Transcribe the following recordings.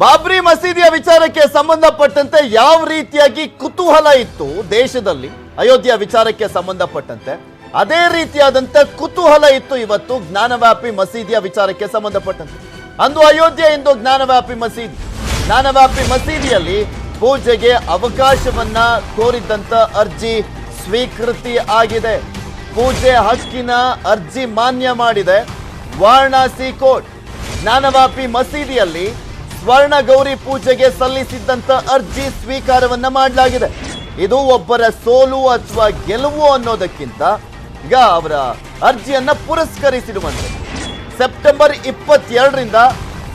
ಬಾಬ್ರಿ ಮಸೀದಿಯ ವಿಚಾರಕ್ಕೆ ಸಂಬಂಧಪಟ್ಟಂತೆ ಯಾವ ರೀತಿಯಾಗಿ ಕುತೂಹಲ ಇತ್ತು ದೇಶದಲ್ಲಿ ಅಯೋಧ್ಯೆಯ ವಿಚಾರಕ್ಕೆ ಸಂಬಂಧಪಟ್ಟಂತೆ? ಅದೇ ರೀತಿಯಾದಂತ ಕುತೂಹಲ ಇತ್ತು ಇವತ್ತು ಜ್ಞಾನವ್ಯಾಪಿ ಮಸೀದಿಯ ವಿಚಾರಕ್ಕೆ ಸಂಬಂಧಪಟ್ಟಂತೆ. ಅಂದು ಅಯೋಧ್ಯೆ ಇಂದು ಜ್ಞಾನವ್ಯಾಪಿ ಮಸೀದಿ. ಜ್ಞಾನವ್ಯಾಪಿ ಮಸೀದಿಯಲ್ಲಿ ಪೂಜೆಗೆ ಅವಕಾಶವನ್ನ ಕೋರಿದ್ದಂತ ಅರ್ಜಿ ಸ್ವೀಕೃತಿ ಆಗಿದೆ. ಪೂಜೆ ಹಕ್ಕಿನ ಅರ್ಜಿ ಮಾನ್ಯ ಮಾಡಿದೆ. ವಾರಣಾಸಿ ಕೋರ್ಟ್. ಜ್ಞಾನವಾಪಿ ಮಸೀದಿಯಲ್ಲಿ ಸ್ವರ್ಣ ಗೌರಿ ಪೂಜೆಗೆ ಸಲ್ಲಿಸಿದ್ದಂತ ಅರ್ಜಿ ಸ್ವೀಕಾರವನ್ನ ಮಾಡಲಾಗಿದೆ. ಇದು ಒಬ್ಬರ ಸೋಲು ಅಥವಾ ಗೆಲುವು ಅನ್ನೋದಕ್ಕಿಂತ ಈಗ ಅವರ ಅರ್ಜಿಯನ್ನ ಪುರಸ್ಕರಿಸಿರುವಂತೆ. ಸೆಪ್ಟೆಂಬರ್ ಇಪ್ಪತ್ತೆರಡರಿಂದ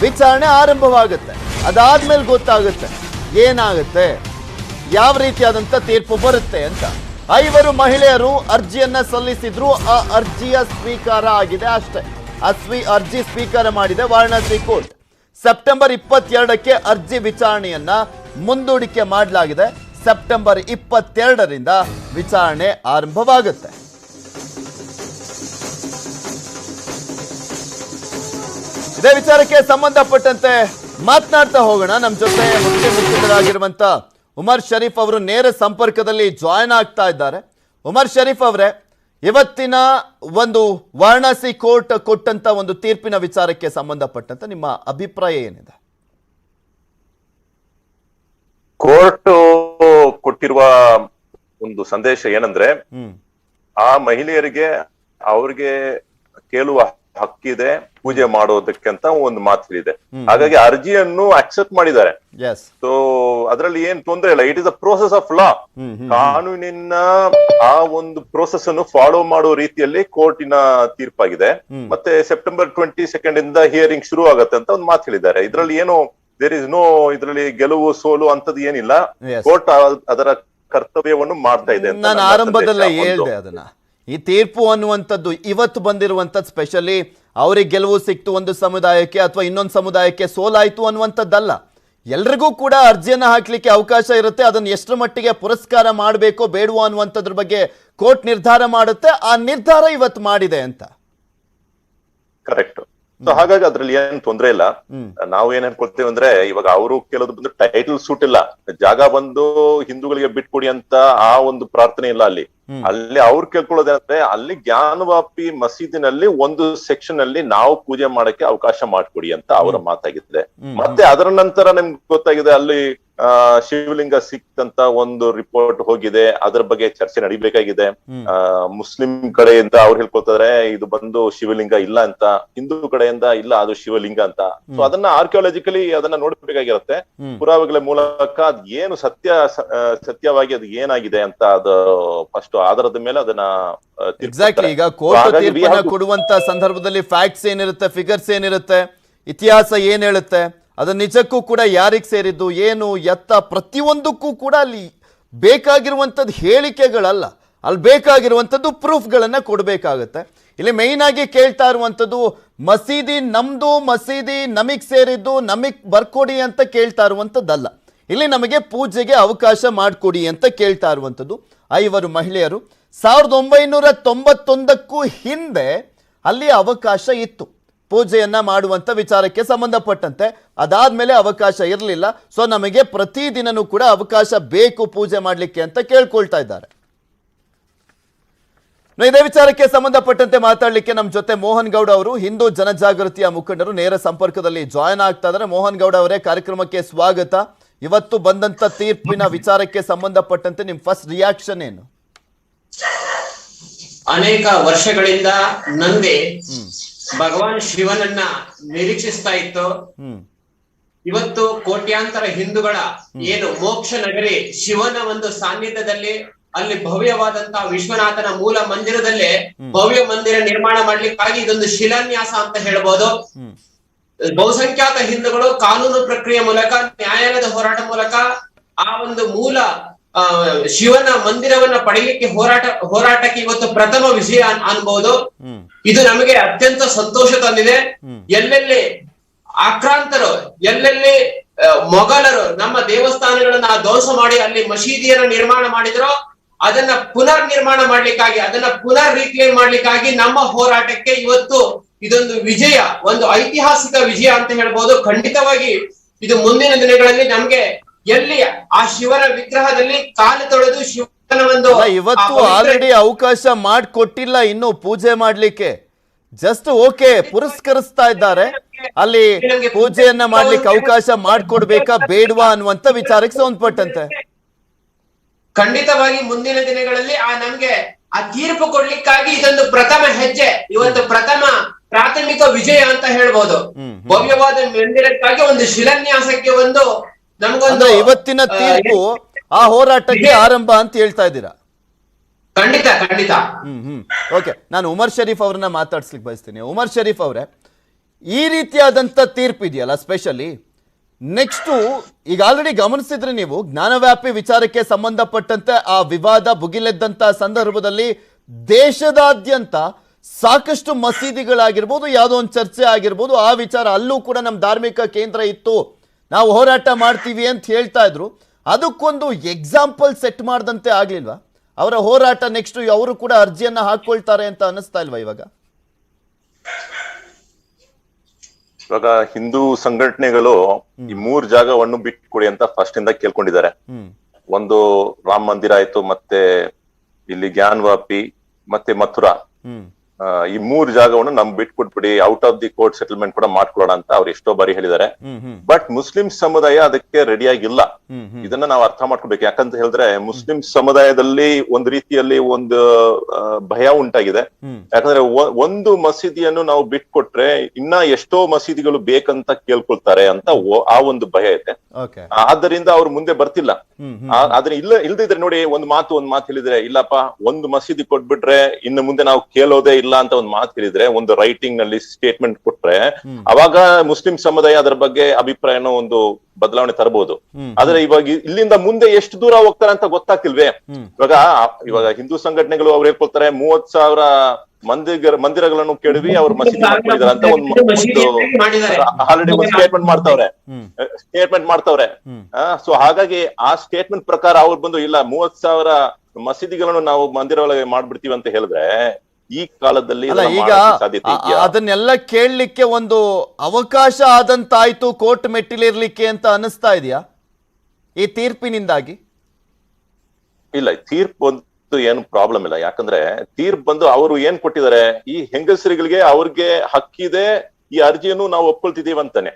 ವಿಚಾರಣೆ ಆರಂಭವಾಗುತ್ತೆ. ಅದಾದ್ಮೇಲೆ ಗೊತ್ತಾಗುತ್ತೆ. ಏನಾಗುತ್ತೆ? ಯಾವ ರೀತಿಯಾದಂತ ತೀರ್ಪು ಬರುತ್ತೆ ಅಂತ. ಐವರು ಮಹಿಳೆಯರು ಅರ್ಜಿಯನ್ನ ಸಲ್ಲಿಸಿದ್ರು. ಆ ಅರ್ಜಿಯ ಸ್ವೀಕಾರ ಆಗಿದೆ ಅಷ್ಟೇ. ಆ ಸ್ವೀ ಅರ್ಜಿ ಸ್ವೀಕಾರ ಮಾಡಿದೆ ವಾರಣಾಸಿ ಕೋರ್ಟ್. ಸೆಪ್ಟೆಂಬರ್ ಇಪ್ಪತ್ತೆರಡಕ್ಕೆ ಅರ್ಜಿ ವಿಚಾರಣೆಯನ್ನ ಮುಂದೂಡಿಕೆ ಮಾಡಲಾಗಿದೆ. ಸೆಪ್ಟೆಂಬರ್ ಇಪ್ಪತ್ತೆರಡರಿಂದ ವಿಚಾರಣೆ ಆರಂಭವಾಗುತ್ತೆ. ಇದೇ ವಿಚಾರಕ್ಕೆ ಸಂಬಂಧಪಟ್ಟಂತೆ ಮಾತನಾಡ್ತಾ ಹೋಗೋಣ. ನಮ್ಮ ಜೊತೆ ಮುಖ್ಯ ಮುಖ್ಯರಾಗಿರುವಂತ ಉಮರ್ ಶರೀಫ್ ಅವರು ನೇರ ಸಂಪರ್ಕದಲ್ಲಿ ಜಾಯ್ನ್ ಆಗ್ತಾ ಇದ್ದಾರೆ. ಉಮರ್ ಶರೀಫ್ ಅವರೇ ಇವತ್ತಿನ ಒಂದು ವಾರಣಾಸಿ ಕೋರ್ಟ್ ಕೊಟ್ಟಂತ ಒಂದು ತೀರ್ಪಿನ ವಿಚಾರಕ್ಕೆ ಸಂಬಂಧಪಟ್ಟಂತ ನಿಮ್ಮ ಅಭಿಪ್ರಾಯ ಏನಿದೆ? ಕೋರ್ಟ್ ಕೊಟ್ಟಿರುವ ಒಂದು ಸಂದೇಶ ಏನಂದ್ರೆ ಆ ಮಹಿಳೆಯರಿಗೆ ಅವ್ರಿಗೆ ಕೇಳುವ ಹಕ್ಕಿದೆ ಪೂಜೆ ಮಾಡೋದಕ್ಕೆ ಅಂತ ಒಂದು ಮಾತು ಇದೆ ಹಾಗಾಗಿ ಅರ್ಜಿಯನ್ನು ಅಕ್ಸೆಪ್ಟ್ ಮಾಡಿದ್ದಾರೆ. ಸೊ ಅದರಲ್ಲಿ ಏನ್ ತೊಂದರೆ ಇಲ್ಲ. It is a process of law ಕಾನೂನಿನ ಆ ಒಂದು ಪ್ರೋಸೆಸ್ ಅನ್ನು ಫಾಲೋ ಮಾಡೋ ರೀತಿಯಲ್ಲಿ ಕೋರ್ಟಿನ ತೀರ್ಪಾಗಿದೆ. ಮತ್ತೆ ಸೆಪ್ಟೆಂಬರ್ ಟ್ವೆಂಟಿ ಸೆಕೆಂಡ್ ಇಂದ ಹಿಯರಿಂಗ್ ಶುರು ಆಗತ್ತೆ ಅಂತ ಒಂದು ಮಾತು ಹೇಳಿದ್ದಾರೆ. ಇದರಲ್ಲಿ ಏನು ದೇರ್ ಇಸ್ ನೋ ಇದರಲ್ಲಿ ಗೆಲುವು ಸೋಲು ಅಂತದ್ದು ಏನಿಲ್ಲ. ಕೋರ್ಟ್ ಅದರ ಕರ್ತವ್ಯವನ್ನು ಮಾಡ್ತಾ ಇದೆ ನಾನು ಆರಂಭದಲ್ಲೇ. ಹೇಳ್ದೆ ಅದನ್ನ. ಈ ತೀರ್ಪು ಅನ್ನುವಂಥದ್ದು ಇವತ್ತು ಬಂದಿರುವಂಥದ್ದು ಸ್ಪೆಷಲಿ ಅವರಿಗೆ ಗೆಲುವು ಸಿಕ್ತು ಒಂದು ಸಮುದಾಯಕ್ಕೆ ಅಥವಾ ಇನ್ನೊಂದು ಸಮುದಾಯಕ್ಕೆ ಸೋಲಾಯಿತು ಅನ್ನುವಂಥದ್ದಲ್ಲ. ಎಲ್ರಿಗೂ ಕೂಡ ಅರ್ಜಿಯನ್ನ ಹಾಕ್ಲಿಕ್ಕೆ ಅವಕಾಶ ಇರುತ್ತೆ. ಅದನ್ನು ಎಷ್ಟರ ಮಟ್ಟಿಗೆ ಪುರಸ್ಕಾರ ಮಾಡಬೇಕೋ ಬೇಡವೋ ಅನ್ನುವಂಥದ್ರ ಬಗ್ಗೆ ಕೋರ್ಟ್ ನಿರ್ಧಾರ ಮಾಡುತ್ತೆ. ಆ ನಿರ್ಧಾರ ಇವತ್ತು ಮಾಡಿದೆ ಅಂತ. ಕರೆಕ್ಟ್. ಸೊ ಹಾಗಾಗಿ ಅದ್ರಲ್ಲಿ ಏನ್ ತೊಂದ್ರೆ ಇಲ್ಲ. ನಾವು ಏನ್ ಅನ್ಕೊಳ್ತೇವೆ ಅಂದ್ರೆ ಇವಾಗ ಅವರು ಕೆಲವು ಬಂದು ಟೈಟಲ್ ಸೂಟ್ ಇಲ್ಲ. ಜಾಗ ಬಂದು ಹಿಂದೂಗಳಿಗೆ ಬಿಟ್ಕೊಡಿ ಅಂತ ಆ ಒಂದು ಪ್ರಾರ್ಥನೆ ಇಲ್ಲ ಅಲ್ಲಿ. ಅಲ್ಲಿ ಅವ್ರು ಕೇಳ್ಕೊಳ್ಳೋದೇನಂದ್ರೆ ಅಲ್ಲಿ ಜ್ಞಾನವಾಪಿ ಮಸೀದಿನಲ್ಲಿ ಒಂದು ಸೆಕ್ಷನ್ ಅಲ್ಲಿ ನಾವು ಪೂಜೆ ಮಾಡಕ್ಕೆ ಅವಕಾಶ ಮಾಡ್ಕೊಡಿ ಅಂತ ಅವರ ಮಾತಾಗಿದೆ. ಮತ್ತೆ ಅದರ ನಂತರ ನಿಮ್ಗೆ ಗೊತ್ತಾಗಿದೆ ಅಲ್ಲಿ ಶಿವಲಿಂಗ ಸಿಕ್ಕಂತ ಒಂದು ರಿಪೋರ್ಟ್ ಹೋಗಿದೆ. ಅದರ ಬಗ್ಗೆ ಚರ್ಚೆ ನಡಿಬೇಕಾಗಿದೆ. ಮುಸ್ಲಿಂ ಕಡೆಯಿಂದ ಅವ್ರು ಹೇಳ್ಕೊತಾರೆ ಇದು ಬಂದು ಶಿವಲಿಂಗ ಇಲ್ಲ ಅಂತ. ಹಿಂದೂ ಕಡೆಯಿಂದ ಇಲ್ಲ ಅದು ಶಿವಲಿಂಗ ಅಂತ. ಸೊ ಅದನ್ನ ಆರ್ಕಿಯಾಲಜಿಕಲಿ ಅದನ್ನ ನೋಡ್ಬೇಕಾಗಿರತ್ತೆ. ಪುರಾವೆಗಳ ಮೂಲಕ ಅದ್ ಏನು ಸತ್ಯ ಸತ್ಯವಾಗಿ ಅದು ಏನಾಗಿದೆ ಅಂತ ಅದು ಫಸ್ಟ್ ಆಧಾರದ ಮೇಲೆ ಅದನ್ನ ಎಕ್ಸಾಕ್ಟ್ಲಿ ಈಗ ಕೋರ್ಟ್ ತೀರ್ಪನ್ನ ಕೊಡುವಂತ ಸಂದರ್ಭದಲ್ಲಿ ಫ್ಯಾಕ್ಟ್ಸ್ ಏನಿರುತ್ತೆ ಫಿಗರ್ಸ್ ಏನಿರುತ್ತೆ ಇತಿಹಾಸ ಏನ್ ಹೇಳುತ್ತೆ ಅದು ನಿಜಕ್ಕೂ ಕೂಡ ಯಾರಿಗೆ ಸೇರಿದ್ದು, ಏನು, ಎತ್ತ, ಪ್ರತಿಯೊಂದಕ್ಕೂ ಕೂಡ ಅಲ್ಲಿ ಬೇಕಾಗಿರುವಂಥದ್ದು ಹೇಳಿಕೆಗಳಲ್ಲ. ಅಲ್ಲಿ ಬೇಕಾಗಿರುವಂಥದ್ದು ಪ್ರೂಫ್ಗಳನ್ನು ಕೊಡಬೇಕಾಗತ್ತೆ. ಇಲ್ಲಿ ಮೇಯ್ನ್ ಆಗಿ ಕೇಳ್ತಾ ಇರುವಂಥದ್ದು, ಮಸೀದಿ ನಮ್ದು, ಮಸೀದಿ ನಮಗೆ ಸೇರಿದ್ದು, ನಮಗೆ ಬರ್ಕೊಡಿ ಅಂತ ಕೇಳ್ತಾ ಇರುವಂಥದ್ದಲ್ಲ. ಇಲ್ಲಿ ನಮಗೆ ಪೂಜೆಗೆ ಅವಕಾಶ ಮಾಡಿಕೊಡಿ ಅಂತ ಕೇಳ್ತಾ ಇರುವಂಥದ್ದು. ಐವರು ಮಹಿಳೆಯರು, ಸಾವಿರದ ಒಂಬೈನೂರ ತೊಂಬತ್ತೊಂದಕ್ಕೂ ಹಿಂದೆ ಅಲ್ಲಿ ಅವಕಾಶ ಇತ್ತು. ಪೂಜೆಯನ್ನ ಮಾಡುವಂತ ವಿಚಾರಕ್ಕೆ ಸಂಬಂಧಪಟ್ಟಂತೆ. ಅದಾದ ಮೇಲೆ ಅವಕಾಶ ಇರಲಿಲ್ಲ. ಸೊ ನಮಗೆ ಪ್ರತಿದಿನನೂ ಕೂಡ ಅವಕಾಶ ಬೇಕು ಪೂಜೆ ಮಾಡಲಿಕ್ಕೆ ಅಂತ ಕೇಳ್ಕೊಳ್ತಾ ಇದ್ದಾರೆ. ಇದೇ ವಿಚಾರಕ್ಕೆ ಸಂಬಂಧಪಟ್ಟಂತೆ ಮಾತಾಡಲಿಕ್ಕೆ ನಮ್ಮ ಜೊತೆ ಮೋಹನ್ ಗೌಡ ಅವರು ಹಿಂದೂ ಜನಜಾಗೃತಿಯ ಮುಖಂಡರು ನೇರ ಸಂಪರ್ಕದಲ್ಲಿ ಜಾಯ್ನ್ ಆಗ್ತಾ ಇದ್ದಾರೆ. ಮೋಹನ್ ಗೌಡ ಅವರೇ ಕಾರ್ಯಕ್ರಮಕ್ಕೆ ಸ್ವಾಗತ. ಇವತ್ತು ಬಂದಂತ ತೀರ್ಪಿನ ವಿಚಾರಕ್ಕೆ ಸಂಬಂಧಪಟ್ಟಂತೆ ನಿಮ್ ಫಸ್ಟ್ ರಿಯಾಕ್ಷನ್ ಏನು? ಅನೇಕ ವರ್ಷಗಳಿಂದ ನಂದಿ ಭಗವಾನ್ ಶಿವನನ್ನ ನಿರೀಕ್ಷಿಸ್ತಾ ಇತ್ತು. ಇವತ್ತು ಕೋಟ್ಯಾಂತರ ಹಿಂದೂಗಳ ಏನು ಮೋಕ್ಷ ನಗರಿ ಶಿವನ ಒಂದು ಸಾನ್ನಿಧ್ಯದಲ್ಲಿ ಅಲ್ಲಿ ಭವ್ಯವಾದಂತಹ ವಿಶ್ವನಾಥನ ಮೂಲ ಮಂದಿರದಲ್ಲೇ ಭವ್ಯ ಮಂದಿರ ನಿರ್ಮಾಣ ಮಾಡ್ಲಿಕ್ಕಾಗಿ ಇದೊಂದು ಶಿಲಾನ್ಯಾಸ ಅಂತ ಹೇಳ್ಬೋದು. ಬಹುಸಂಖ್ಯಾತ ಹಿಂದೂಗಳು ಕಾನೂನು ಪ್ರಕ್ರಿಯೆ ಮೂಲಕ ನ್ಯಾಯಾಲಯದ ಹೋರಾಟ ಮೂಲಕ ಆ ಒಂದು ಮೂಲ ಶಿವನ ಮಂದಿರವನ್ನ ಪಡೆಯಲಿಕ್ಕೆ ಹೋರಾಟ ಹೋರಾಟಕ್ಕೆ ಇವತ್ತು ಪ್ರಥಮ ವಿಜಯ ಅನ್- ಅನ್ಬಹುದು ಇದು ನಮಗೆ ಅತ್ಯಂತ ಸಂತೋಷ ತಂದಿದೆ. ಎಲ್ಲೆಲ್ಲಿ ಆಕ್ರಾಂತರು ಎಲ್ಲೆಲ್ಲಿ ಮೊಘಲರು ನಮ್ಮ ದೇವಸ್ಥಾನಗಳನ್ನ ಧ್ವಂಸ ಮಾಡಿ ಅಲ್ಲಿ ಮಸೀದಿಯನ್ನ ನಿರ್ಮಾಣ ಮಾಡಿದ್ರು ಅದನ್ನ ಪುನರ್ ನಿರ್ಮಾಣ ಮಾಡ್ಲಿಕ್ಕಾಗಿ ಅದನ್ನ ಪುನರ್ ರೀಕ್ಲೇಮ್ ಮಾಡ್ಲಿಕ್ಕಾಗಿ ನಮ್ಮ ಹೋರಾಟಕ್ಕೆ ಇವತ್ತು ಇದೊಂದು ವಿಜಯ ಒಂದು ಐತಿಹಾಸಿಕ ವಿಜಯ ಅಂತ ಹೇಳ್ಬೋದು. ಖಂಡಿತವಾಗಿ ಇದು ಮುಂದಿನ ದಿನಗಳಲ್ಲಿ ನಮ್ಗೆ ಎಲ್ಲಿ ಆ ಶಿವನ ವಿಗ್ರಹದಲ್ಲಿ ಕಾಲು ತೊಳೆದು ಶಿವನ ಒಂದು ಇವತ್ತು ಆಲ್ರೆಡಿ ಅವಕಾಶ ಮಾಡಿಕೊಟ್ಟಿಲ್ಲ ಇನ್ನು ಪೂಜೆ ಮಾಡ್ಲಿಕ್ಕೆ. ಜಸ್ಟ್ ಓಕೆ ಪುರಸ್ಕರಿಸ್ತಾ ಇದ್ದಾರೆ. ಅಲ್ಲಿ ಪೂಜೆಯನ್ನ ಮಾಡ್ಲಿಕ್ಕೆ ಅವಕಾಶ ಮಾಡ್ಕೊಡ್ಬೇಕಾ ಬೇಡವಾ ಅನ್ನುವಂತ ವಿಚಾರಕ್ಕೆ ಸಂಬಂಧಪಟ್ಟಂತೆ ಖಂಡಿತವಾಗಿ ಮುಂದಿನ ದಿನಗಳಲ್ಲಿ ಆ ನಮ್ಗೆ ಆ ತೀರ್ಪು ಕೊಡ್ಲಿಕ್ಕಾಗಿ ಇದೊಂದು ಪ್ರಥಮ ಹೆಜ್ಜೆ. ಇವತ್ತು ಪ್ರಥಮ ಪ್ರಾಥಮಿಕ ವಿಜಯ ಅಂತ ಹೇಳ್ಬೋದು. ಭವ್ಯವಾದ ಮಂದಿರಕ್ಕಾಗಿ ಒಂದು ಶಿಲಾನ್ಯಾಸಕ್ಕೆ ಒಂದು ಅಂದ್ರೆ ಇವತ್ತಿನ ತೀರ್ಪು ಆ ಹೋರಾಟಕ್ಕೆ ಆರಂಭ ಅಂತ ಹೇಳ್ತಾ ಇದ್ದೀರಾ? ಖಂಡಿತ ಖಂಡಿತ. ಹ್ಮ್ ಹ್ಮ್. ಓಕೆ ನಾನು ಉಮರ್ ಶರೀಫ್ ಅವ್ರನ್ನ ಮಾತಾಡ್ಸ್ಲಿಕ್ಕೆ ಬಯಸ್ತೀನಿ. ಉಮರ್ ಶರೀಫ್ ಅವರೇ ಈ ರೀತಿಯಾದಂಥ ತೀರ್ಪು ಇದೆಯಲ್ಲ ಸ್ಪೆಷಲಿ ನೆಕ್ಸ್ಟು ಈಗ ಆಲ್ರೆಡಿ ಗಮನಿಸಿದ್ರೆ ನೀವು ಜ್ಞಾನವ್ಯಾಪಿ ವಿಚಾರಕ್ಕೆ ಸಂಬಂಧಪಟ್ಟಂತೆ ಆ ವಿವಾದ ಭುಗಿಲೆದ್ದಂಥ ಸಂದರ್ಭದಲ್ಲಿ ದೇಶದಾದ್ಯಂತ ಸಾಕಷ್ಟು ಮಸೀದಿಗಳಾಗಿರ್ಬೋದು ಯಾವುದೋ ಒಂದು ಚರ್ಚೆ ಆಗಿರ್ಬೋದು ಆ ವಿಚಾರ ಅಲ್ಲೂ ಕೂಡ ನಮ್ಮ ಧಾರ್ಮಿಕ ಕೇಂದ್ರ ಇತ್ತು. ನಾವು ಹೋರಾಟ ಮಾಡ್ತೀವಿ ಅಂತ ಹೇಳ್ತಾ ಇದ್ರು. ಅದಕ್ಕೊಂದು ಎಕ್ಸಾಂಪಲ್ ಸೆಟ್ ಮಾಡ್ದಂತೆ ಆಗ್ಲಿಲ್ವಾ? ಅವರ ಹೋರಾಟ ನೆಕ್ಸ್ಟ್ ಅವರು ಕೂಡ ಅರ್ಜಿಯನ್ನ ಹಾಕೊಳ್ತಾರೆ ಅಂತ ಅನಿಸ್ತಾ ಇಲ್ವಾ ಇವಾಗ? ಇವಾಗ ಹಿಂದೂ ಸಂಘಟನೆಗಳು ಈ ಮೂರ್ ಜಾಗವನ್ನು ಬಿಟ್ಕೊಡಿ ಅಂತ ಫಸ್ಟ್ ಇಂದ ಕೇಳ್ಕೊಂಡಿದ್ದಾರೆ. ಒಂದು ರಾಮ ಮಂದಿರ ಆಯ್ತು ಮತ್ತೆ ಇಲ್ಲಿ ಜ್ಞಾನವಾಪಿ ಮತ್ತೆ ಮಥುರಾ. ಈ ಮೂರು ಜಾಗವನ್ನು ನಮ್ ಬಿಟ್ಕೊಟ್ಬಿಡಿ out of the court settlement ಕೂಡ ಮಾಡ್ಕೊಳ್ಳೋಣ ಅಂತ ಅವ್ರು ಎಷ್ಟೋ ಬಾರಿ ಹೇಳಿದ್ದಾರೆ. ಬಟ್ ಮುಸ್ಲಿಂ ಸಮುದಾಯ ಅದಕ್ಕೆ ರೆಡಿಯಾಗಿಲ್ಲ ಇದನ್ನ ನಾವು ಅರ್ಥ ಮಾಡ್ಕೋಬೇಕು. ಯಾಕಂತ ಹೇಳಿದ್ರೆ ಮುಸ್ಲಿಂ ಸಮುದಾಯದಲ್ಲಿ ಒಂದ್ ರೀತಿಯಲ್ಲಿ ಒಂದು ಭಯ ಉಂಟಾಗಿದೆ. ಯಾಕಂದ್ರೆ ಒಂದು ಮಸೀದಿಯನ್ನು ನಾವು ಬಿಟ್ಕೊಟ್ರೆ ಇನ್ನ ಎಷ್ಟೋ ಮಸೀದಿಗಳು ಬೇಕಂತ ಕೇಳ್ಕೊಳ್ತಾರೆ ಅಂತ ಆ ಒಂದು ಭಯ ಇದೆ ಆದ್ದರಿಂದ ಅವ್ರು ಮುಂದೆ ಬರ್ತಿಲ್ಲ. ಆದ್ರೆ ಇಲ್ಲ ಇಲ್ದಿದ್ರೆ ನೋಡಿ ಒಂದು ಮಾತು ಒಂದ್ ಮಾತು ಹೇಳಿದ್ರೆ ಇಲ್ಲಪ್ಪ ಒಂದು ಮಸೀದಿ ಕೊಟ್ಬಿಟ್ರೆ ಇನ್ನು ಮುಂದೆ ನಾವು ಕೇಳೋದೇ ಇಲ್ಲ ಅಂತ ಒಂದು ಮಾತು ಹೇಳಿದ್ರೆ ಒಂದು ರೈಟಿಂಗ್ನಲ್ಲಿ ಸ್ಟೇಟ್ಮೆಂಟ್ ಕೊಟ್ರೆ ಅವಾಗ ಮುಸ್ಲಿಂ ಸಮುದಾಯ ಅದರ ಬಗ್ಗೆ ಅಭಿಪ್ರಾಯನ ಒಂದು ಬದಲಾವಣೆ ತರಬಹುದು. ಆದ್ರೆ ಇವಾಗ ಇಲ್ಲಿಂದ ಮುಂದೆ ಎಷ್ಟು ದೂರ ಹೋಗ್ತಾರೆ ಅಂತ ಗೊತ್ತಾಗ್ತಿಲ್ವೇ? ಇವಾಗ ಇವಾಗ ಹಿಂದೂ ಸಂಘಟನೆಗಳು ಅವ್ರು ಹೇಳ್ಕೊಳ್ತಾರೆ ಮೂವತ್ ಸಾವಿರ ಮಂದಿರ ಮಂದಿರಗಳನ್ನು ಕೆಡವಿ ಅವ್ರು ಮಸೀದಿ ಮಾಡ್ಕೊಂಡಿದ್ದಾರೆ ಅಂತ ಒಂದು. ಆಲ್ರೆಡಿ ಒಂದು ಸ್ಟೇಟ್ಮೆಂಟ್ ಮಾಡ್ತಾವ್ರೆ. ಸ್ಟೇಟ್ಮೆಂಟ್ ಮಾಡ್ತಾವ್ರೆ. ಸೊ ಹಾಗಾಗಿ ಆ ಸ್ಟೇಟ್ಮೆಂಟ್ ಪ್ರಕಾರ ಅವ್ರು ಬಂದು ಇಲ್ಲ ಮೂವತ್ ಸಾವಿರ ಮಸೀದಿಗಳನ್ನು ನಾವು ಮಂದಿರ ಒಳಗೆ ಮಾಡ್ಬಿಡ್ತೀವಿ ಅಂತ ಹೇಳಿದ್ರೆ ಈ ಕಾಲದಲ್ಲಿ ಈಗ? ಅದನ್ನೆಲ್ಲ ಕೇಳಲಿಕ್ಕೆ ಒಂದು ಅವಕಾಶ ಆದಂತಾಯ್ತು ಕೋರ್ಟ್ ಮೆಟ್ಟಿಲಿರ್ಲಿಕ್ಕೆ ಅಂತ ಅನಿಸ್ತಾ ಇದೆಯಾ? ಈ ತೀರ್ಪಿನಿಂದಾಗಿ? ಇಲ್ಲ ತೀರ್ಪು ಅಂತೂ ಏನು ಪ್ರಾಬ್ಲಮ್ ಇಲ್ಲ. ಯಾಕಂದ್ರೆ ತೀರ್ಪು ಬಂದು ಅವರು ಏನ್ ಕೊಟ್ಟಿದ್ದಾರೆ? ಈ ಹೆಂಗಸರುಗಳಿಗೆ ಅವ್ರಿಗೆ ಹಕ್ಕಿದೆ ಈ ಅರ್ಜಿಯನ್ನು ನಾವು ಒಪ್ಕೊಳ್ತಿದೀವಿ ಅಂತಾನೆ.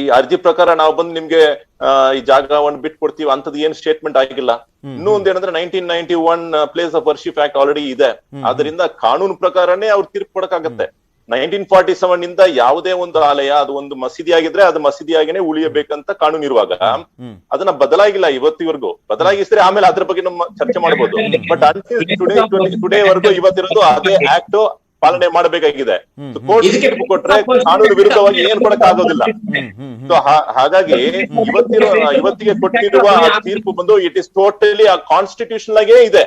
ಈ ಅರ್ಜಿ ಪ್ರಕಾರ ನಾವು ಬಂದು ನಿಮ್ಗೆ ಈ ಜಾಗವನ್ನು ಬಿಟ್ಕೊಡ್ತೀವಿ ಅಂತದ್ ಏನ್ ಸ್ಟೇಟ್ಮೆಂಟ್ ಆಗಿಲ್ಲ. ಇನ್ನೂ ಒಂದ್ ಏನಂದ್ರೆ nineteen ninety one place of worship act already ಇದೆ. ಅದರಿಂದ ಕಾನೂನು ಪ್ರಕಾರನೇ ಅವ್ರು ತೀರ್ಪು ಕೊಡಕಾಗತ್ತೆ ನೈನ್ಟೀನ್ ಫಾರ್ಟಿ ಸೆವೆನ್ ಇಂದ ಯಾವುದೇ ಒಂದು ಆಲಯ ಅದು ಒಂದು ಮಸೀದಿ ಆಗಿದ್ರೆ ಅದು ಮಸೀದಿಯಾಗಿನೇ ಉಳಿಯಬೇಕಂತ ಕಾನೂನು ಇರುವಾಗ ಅದನ್ನ ಬದಲಾಗಿಲ್ಲ ಇವತ್ತಿವರೆಗೂ. ಬದಲಾಗಿಸಿದ್ರೆ ಆಮೇಲೆ ಅದ್ರ ಬಗ್ಗೆ ನಮ್ಮ ಚರ್ಚೆ ಮಾಡಬಹುದು ಬಟ್ ಅಂಟಿಲ್ ಟುಡೇ ಟುಡೇ ವರೆಗೂ ಇವತ್ತಿರೋದು ಅದೇ ಆಕ್ಟ್ ಪಾಲನೆ ಮಾಡಬೇಕಾಗಿದೆ. ಕೋರ್ಟ್ ಕೊಟ್ರೆ ಕಾನೂನು ವಿರುದ್ಧವಾಗಿ ಏನ್ ಕೊಡಕ್ ಆಗೋದಿಲ್ಲ. ಸೊ ಹಾಗಾಗಿ ಇವತ್ತಿರುವ ಇವತ್ತಿಗೆ ಕೊಟ್ಟಿರುವ ತೀರ್ಪು ಬಂದು ಇಟ್ ಇಸ್ ಟೋಟಲಿ ಆ ಕಾನ್ಸ್ಟಿಟ್ಯೂಷನ್ ಆಗೇ ಇದೆ.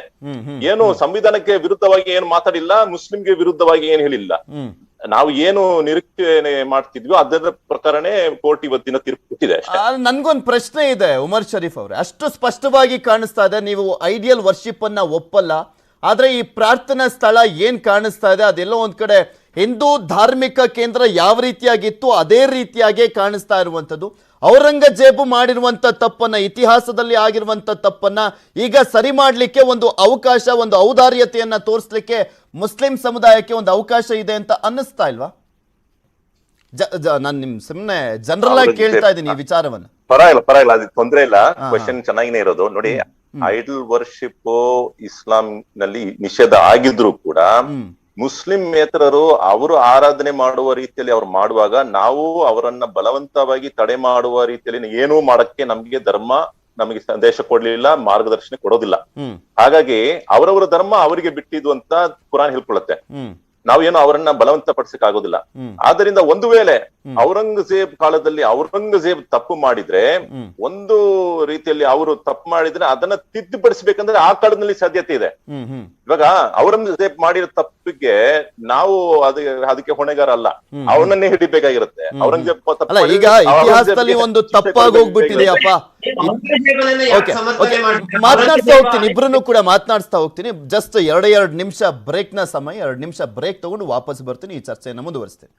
ಏನು ಸಂವಿಧಾನಕ್ಕೆ ವಿರುದ್ಧವಾಗಿ ಏನು ಮಾತಾಡಿಲ್ಲ ಮುಸ್ಲಿಂಗೆ ವಿರುದ್ಧವಾಗಿ ಏನ್ ಹೇಳಿಲ್ಲ. ನಾವು ಏನು ನಿರೀಕ್ಷೆ ಮಾಡ್ತಿದ್ವಿ ಅದರ ಪ್ರಕಾರನೇ ಕೋರ್ಟ್ ಇವತ್ತಿನ ತೀರ್ಪು ಕೊಟ್ಟಿದೆ ನನ್ಗೊಂದ್ ಪ್ರಶ್ನೆ ಇದೆ ಉಮರ್ ಶರೀಫ್ ಅವ್ರೆ. ಅಷ್ಟು ಸ್ಪಷ್ಟವಾಗಿ ಕಾಣಿಸ್ತಾ ಇದೆ ನೀವು ಐಡಿಯಲ್ ವರ್ಷಿಪ್ ಅನ್ನ ಒಪ್ಪಲ್ಲ. ಆದ್ರೆ ಈ ಪ್ರಾರ್ಥನಾ ಸ್ಥಳ ಏನ್ ಕಾಣಿಸ್ತಾ ಇದೆ? ಅದೆಲ್ಲೋ ಒಂದ್ ಕಡೆ ಹಿಂದೂ ಧಾರ್ಮಿಕ ಕೇಂದ್ರ ಯಾವ ರೀತಿಯಾಗಿತ್ತು ಅದೇ ರೀತಿಯಾಗಿ ಕಾಣಿಸ್ತಾ ಇರುವಂಥದ್ದು. ಔರಂಗಜೇಬು ಮಾಡಿರುವಂತ ತಪ್ಪನ್ನ ಇತಿಹಾಸದಲ್ಲಿ ಆಗಿರುವಂತ ತಪ್ಪನ್ನ ಈಗ ಸರಿ ಮಾಡಲಿಕ್ಕೆ ಒಂದು ಅವಕಾಶ ಒಂದು ಔದಾರ್ಯತೆಯನ್ನ ತೋರಿಸ್ಲಿಕ್ಕೆ ಮುಸ್ಲಿಂ ಸಮುದಾಯಕ್ಕೆ ಒಂದು ಅವಕಾಶ ಇದೆ ಅಂತ ಅನ್ನಿಸ್ತಾ ಇಲ್ವಾ? ನಾನು ನಿಮ್ ಸುಮ್ನೆ ಜನರಲ್ ಆಗಿ ಕೇಳ್ತಾ ಇದ್ದೀನಿ ಈ ವಿಚಾರವನ್ನ. ಪರವಾಗಿಲ್ಲ ಪರವಾಗಿಲ್ಲ ಅದಕ್ಕೆ ತೊಂದ್ರೆ ಇಲ್ಲ. ಕ್ವಶನ್ ಚೆನ್ನಾಗಿನೇ ಇರೋದು. ನೋಡಿ ಐಡಲ್ ವರ್ಷಿಪ್ ಇಸ್ಲಾಂ ನಲ್ಲಿ ನಿಷೇಧ ಆಗಿದ್ರು ಕೂಡ ಮುಸ್ಲಿಂ ಮೇತ್ರರು ಅವರು ಆರಾಧನೆ ಮಾಡುವ ರೀತಿಯಲ್ಲಿ ಅವ್ರು ಮಾಡುವಾಗ ನಾವು ಅವರನ್ನ ಬಲವಂತವಾಗಿ ತಡೆ ಮಾಡುವ ರೀತಿಯಲ್ಲಿ ಏನೂ ಮಾಡಕ್ಕೆ ನಮ್ಗೆ ಧರ್ಮ ನಮಗೆ ಸಂದೇಶ ಕೊಡ್ಲಿಲ್ಲ ಮಾರ್ಗದರ್ಶನ ಕೊಡೋದಿಲ್ಲ. ಹಾಗಾಗಿ ಅವರವರ ಧರ್ಮ ಅವರಿಗೆ ಬಿಟ್ಟಿದ್ದು ಅಂತ ಕುರಾನ್ ಹೇಳ್ಕೊಳತ್ತೆ. ಹ್ಮ್. ನಾವೇನು ಅವರನ್ನ ಬಲವಂತ ಪಡಿಸಕ್ಕಾಗೋದಿಲ್ಲ. ಆದ್ದರಿಂದ ಒಂದು ವೇಳೆ ಔರಂಗಜೇಬ್ ಕಾಲದಲ್ಲಿ ಔರಂಗಜೇಬ್ ತಪ್ಪು ಮಾಡಿದ್ರೆ ಒಂದು ರೀತಿಯಲ್ಲಿ ಅವರು ತಪ್ಪು ಮಾಡಿದ್ರೆ ಅದನ್ನ ತಿದ್ದುಪಡಿಸ್ಬೇಕಂದ್ರೆ ಆ ಕಾಲದಲ್ಲಿ ಸಾಧ್ಯತೆ ಇದೆ. ಇವಾಗ ಔರಂಗಜೇಬ್ ಮಾಡಿರೋ ತಪ್ಪಿಗೆ ನಾವು ಅದಕ್ಕೆ ಅದಕ್ಕೆ ಹೊಣೆಗಾರ ಅಲ್ಲ. ಅವನನ್ನೇ ಹಿಡಿಬೇಕಾಗಿರುತ್ತೆ. ಔರಂಗಜೇಬ್ ಈಗ ಇತಿಹಾಸದಲ್ಲಿ ಒಂದು ತಪ್ಪಾಗಿ ಹೋಗ್ಬಿಟ್ಟಿದೆಯಪ್ಪ ಮಾತನಾಡ್ತಾ ಹೋಗ್ತೀನಿ ಇಬ್ರು ಕೂಡ ಮಾತನಾಡ್ತಾ ಹೋಗ್ತೀನಿ. ಜಸ್ಟ್ ಎರಡು ಎರಡು ನಿಮಿಷ ಬ್ರೇಕ್ನ ಸಮಯ ಎರಡು ನಿಮಿಷ ಬ್ರೇಕ್ ತಗೊಂಡು ವಾಪಸ್ ಬರ್ತೀನಿ ಈ ಚರ್ಚೆಯನ್ನು ಮುಂದುವರಿಸ್ತೇನೆ.